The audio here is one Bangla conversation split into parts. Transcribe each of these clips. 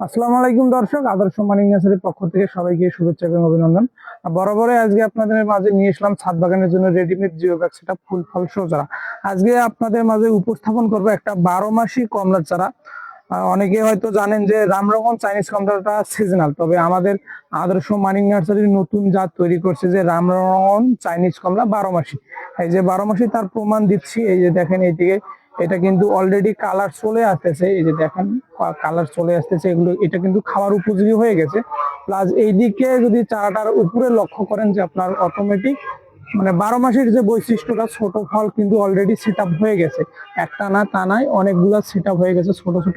আসসালামু আলাইকুম দর্শক, আদর্শ মানিক নার্সারির পক্ষ থেকে সবাইকে শুভেচ্ছা এবং অভিনন্দন। আর বরাবরই আজকে আপনাদের মাঝে নিয়ে এসলাম ছাদ বাগানের জন্য রেডিমেড জিও ব্যাগ সেটা ফুল ফল চারা। আজকে আপনাদের মাঝে উপস্থাপন করব একটা বারো মাসি কমলার চারা। অনেকে হয়তো জানেন যে রামরকম চাইনিজ কমলাটা সিজনাল তবে আমাদের আদর্শ মানিক নার্সারির নতুন জাত তৈরি করছে যে রামরকম চাইনিজ কমলা বারো মাসি। এই যে বারো মাসি তার প্রমাণ দিচ্ছি, এই যে দেখেন এইদিকে এটা কিন্তু অলরেডি কালার চলে আসতেছে, এই যে দেখেন কালার চলে আসতেছে, এগুলো, এটা কিন্তু খাওয়ার উপযোগী হয়ে গেছে। প্লাস এইদিকে যদি চারাটার উপরে লক্ষ্য করেন যে আপনার অটোমেটিক মানে বারো মাসের যে বৈশিষ্ট্যটা, ছোট ফল কিন্তু অলরেডি সেট হয়ে গেছে। একটা না নাই, অনেকগুলা সেট হয়ে গেছে ছোট ছোট।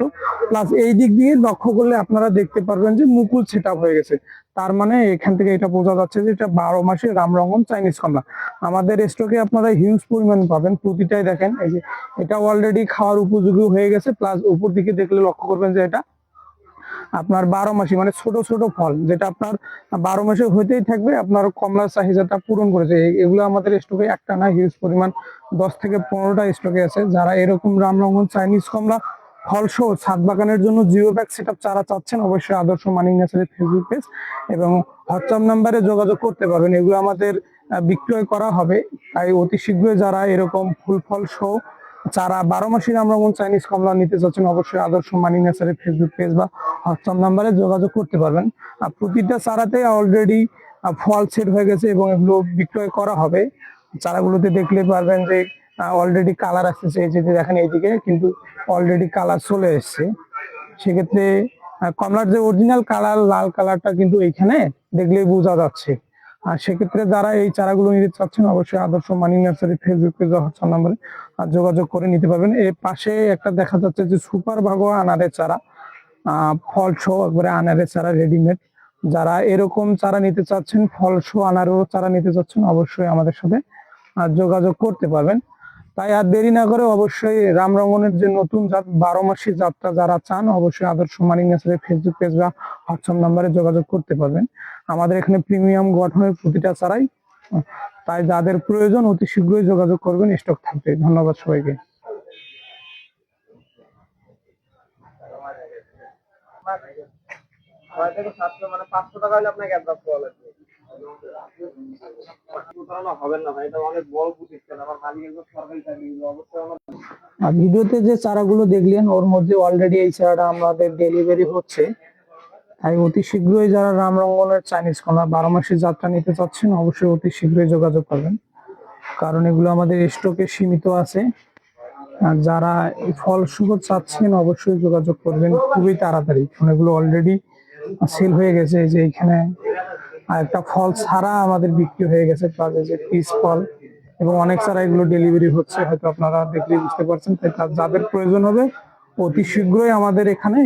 প্লাস এই দিক দিয়ে লক্ষ্য করলে আপনারা দেখতে পারবেন যে মুকুল সেট হয়ে গেছে। তার মানে এখান থেকে এটা বোঝা যাচ্ছে যে এটা বারো মাসের রামরঙ্গন চাইনিজ কমলা। আমাদের স্টকে আপনারা হিউজ পরিমাণ পাবেন। প্রতিটাই দেখেন, এই যে এটা অলরেডি খাওয়ার উপযোগী হয়ে গেছে। প্লাস উপর দিকে দেখলে লক্ষ্য করবেন যে এটা আপনার বারো মাসি মানে ছোট ছোট ফল, যেটা আপনার বারো মাসে হইতেই থাকবে, আপনার কমলার চাহিদাটা পূরণ করেছে। এগুলো আমাদের স্টকে একটা না হিউজ পরিমাণ দশ থেকে পনেরোটা স্টকে আছে। যারা এরকম রামরঙ্গন চাইনিজ কমলা ফল সহ ছাদ বাগানের জন্য জিও ব্যাগ সেট চারা চাচ্ছেন, অবশ্যই আদর্শ মানিক ন্যাচারের ফেসবুক পেজ এবং হোয়াটসঅ্যাপ নাম্বারে যোগাযোগ করতে পারবেন। এগুলো আমাদের বিক্রয় করা হবে। তাই অতি শীঘ্রই যারা এরকম ফুল ফল সহ চারা বারো মাসির আমরা চাইনিজ কমলা নিতে চাচ্ছেন, অবশ্যই আদর্শ মানি ন্যাচারের ফেসবুক পেজ বা হোয়াটসঅ্যাপ নাম্বারে যোগাযোগ করতে পারবেন। আর প্রতিটা চারাতে অলরেডি ফল সেট হয়ে গেছে এবং এগুলো বিক্রয় করা হবে। চারাগুলোতে দেখলে পারবেন যে অলরেডি কালার আসতেছে, এই যে দেখেন এইদিকে কিন্তু অলরেডি কালার চলে এসছে। সেক্ষেত্রে কমলার যে অরিজিনাল কালার লাল কালারটা কিন্তু এইখানে দেখলেই বোঝা যাচ্ছে। আর সেক্ষেত্রে যারা এই চারাগুলো নিতে চাচ্ছেন, অবশ্যই Adarsha Mani nursery Facebook page WhatsApp নাম্বারে যোগাযোগ করে নিতে পারবেন। এর পাশে একটা দেখা যাচ্ছে যে সুপার ভাগো আনারের চারা। ফল শো একবারে আনারের চারা রেডিমেড যারা এরকম চারা নিতে চাচ্ছেন, ফল শো আনারও চারা নিতে চাচ্ছেন, অবশ্যই আমাদের সাথে যোগাযোগ করতে পারবেন। তাই আর দেরি না করে অবশ্যই রামরঙ্গনের যে নতুন জাত, বারো মাসি যাত্রা যারা চান, অবশ্যই Adarsha Manik nursery Facebook page বা হোয়াটসঅ্যাপ নাম্বারে যোগাযোগ করতে পারবেন। আমাদের এখানে প্রিমিয়াম গঠনের প্রতিটা চারাই, তাই যাদের প্রয়োজন অতি শীঘ্রই যোগাযোগ করবেন স্টক থাকবে। ধন্যবাদ সবাইকে। ছয় থেকে সাতশো মানে পাঁচশো টাকা হলে আপনাকে অ্যাডভান্স করা লাগবে। ভিডিওতে যে চারাগুলো দেখলেন ওর মধ্যে অলরেডি এই চারাটা আমাদের ডেলিভারি হচ্ছে। তাই অতি শীঘ্রই যারা রামরঙ্গনের চাইনিজ কলা বারো মাসের যাত্রা নিতে চাচ্ছেন অবশ্যই অতি শীঘ্রই যোগাযোগ করবেন। কারণ এগুলো আমাদের স্টকে সীমিত আছে। আর যারা এই ফল শুভ চাচ্ছেন অবশ্যই যোগাযোগ করবেন খুবই তাড়াতাড়ি কারণ এগুলো অলরেডি সেল হয়ে গেছে যে এখানে আর একটা ফল ছাড়া আমাদের বিক্রি হয়ে গেছে যে পিস ফল। এবং অনেক ছাড়া এগুলো ডেলিভারি হচ্ছে, হয়তো আপনারা দেখলে বুঝতে পারছেন, তাই যাদের প্রয়োজন হবে অতি শীঘ্রই আমাদের এখানে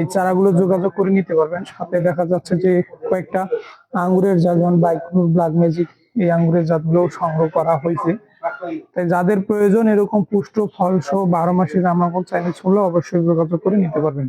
এই চারাগুলো যোগাযোগ করে নিতে পারবেন। সাথে দেখা যাচ্ছে যে কয়েকটা আঙ্গুরের জাত যেমন বাইকুর ব্ল্যাক ম্যাজিক, এই আঙ্গুরের জাতগুলো সংগ্রহ করা হয়েছে। তাই যাদের প্রয়োজন এরকম পুষ্ট ফল সহ বারো মাসের রামাকল চাইনিজ হলে অবশ্যই যোগাযোগ করে নিতে পারবেন।